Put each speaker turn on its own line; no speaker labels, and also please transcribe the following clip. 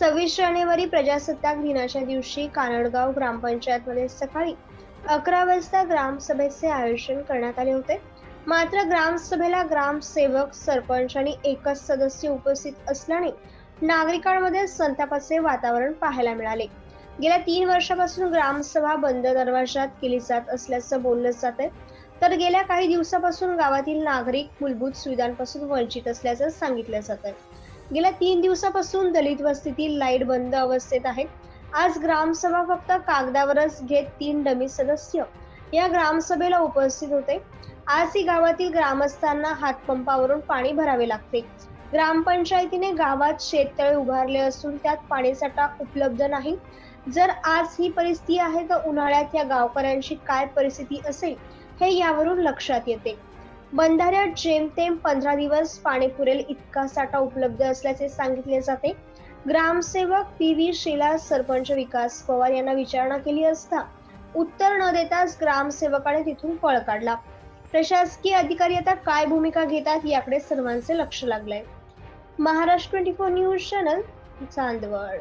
सव्वीस जानेवारी प्रजासत्ताक दिनाच्या दिवशी कानडगाव ग्रामपंचायतमध्ये सकाळी अकरा वाजता ग्रामसभेचे आयोजन करण्यात आले होते. मात्र ग्रामसभेला ग्रामसेवक सरपंच आणि एकच सदस्य उपस्थित असल्याने नागरिकांमध्ये संतापाचे वातावरण पाहायला मिळाले. गेल्या तीन वर्षापासून ग्रामसभा बंद दरवाजात केली जात असल्याचं बोललं जात आहे तर गेल्या काही दिवसापासून गावातील नागरिक मूलभूत सुविधांपासून वंचित असल्याचं सांगितलं जात आहे गेल्या तीन दिवसापासून दलित वस्तीतील लाइट बंद अवस्थेत आहे आज ग्रामसभा फक्त कागदावरच घेत तीन डमी सदस्य या ग्रामसभेला उपस्थित होते. आज ही गावातील ग्रामस्थांना हातपंपावरून पाणी भरावे लागते. ग्रामपंचायतीने गावात शेततळे उभारले असून त्यात पाणीसाठा उपलब्ध नाही. जर आज ही परिस्थिती आहे तर उन्हाळ्यात या गावकऱ्यांची काय परिस्थिती असेल हे यावरून लक्षात येते. बंधाऱ्यात जेमतेम पंधरा दिवस पाणी पुरेल इतका साठा उपलब्ध असल्याचे सांगितले जाते. ग्रामसेवक पी व्ही शिला सरपंच विकास पवार यांना विचारणा केली असता उत्तर न देताच ग्रामसेवकाने तिथून पळ काढला. प्रशासकीय अधिकारी आता काय भूमिका घेतात याकडे सर्वांचे लक्ष लागलंय. Maharashtra twenty four news channel Chandwad.